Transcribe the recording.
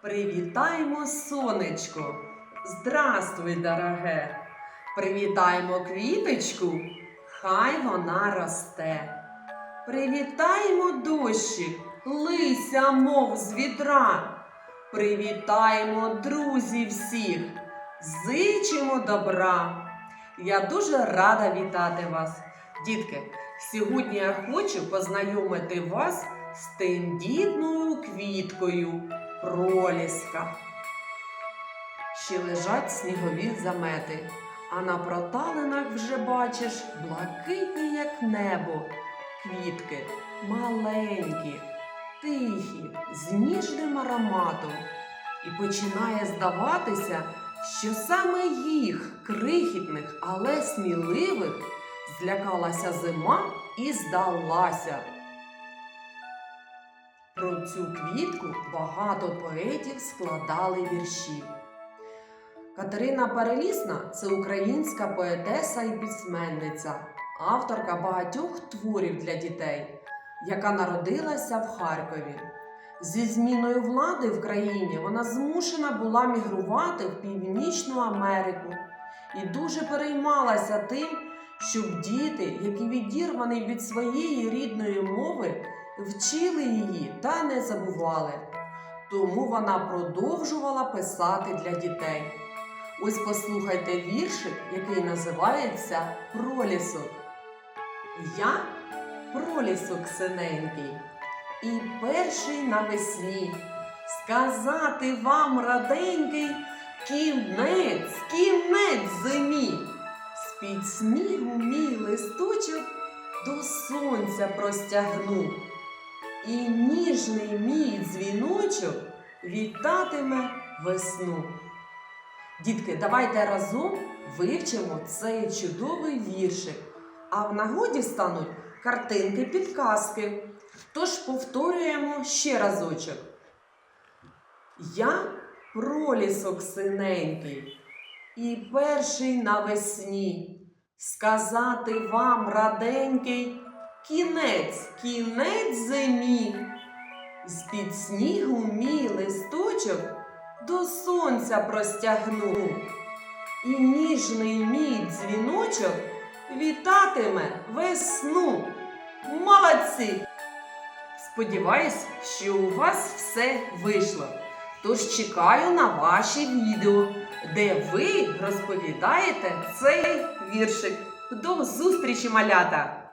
Привітаємо сонечко. Здравствуй, дороге. Привітаємо квіточку, хай вона росте. Привітаємо дощик, лися, мов з відра. Привітаємо друзів всіх, зичимо добра. Я дуже рада вітати вас. Дітки, сьогодні я хочу познайомити вас з тендітною квіткою проліска. Ще лежать снігові замети, а на проталинах вже бачиш блакитні, як небо, квітки маленькі, тихі, з ніжним ароматом. І починає здаватися, що саме їх, крихітних, але сміливих, злякалася зима і здалася. Про цю квітку багато поетів складали вірші. Катерина Перелісна це українська поетеса і письменниця, авторка багатьох творів для дітей, яка народилася в Харкові. Зі зміною влади в країні вона змушена була мігрувати в Північну Америку і дуже переймалася тим, щоб діти, які відірвані від своєї рідної мови, вчили її та не забували. Тому вона продовжувала писати для дітей. Ось послухайте віршик, який називається Пролісок. Я пролісок синенький, і перший навесні сказати вам раденький кінець, кінець зимі. З-під снігу мій листочок до сонця простягну, і ніжний мій дзвіночок вітатиме весну. Дітки, давайте разом вивчимо цей чудовий віршик, а в нагоді стануть картинки підказки. Тож повторюємо ще разочок. Я пролісок синенький, і перший навесні сказати вам раденький кінець, кінець зимі. З-під снігу мій листочок до сонця простягну, і ніжний мій дзвіночок вітатиме весну. Молодці! Сподіваюсь, що у вас все вийшло. Тож чекаю на ваші відео, де ви розповідаєте цей віршик. До зустрічі, малята!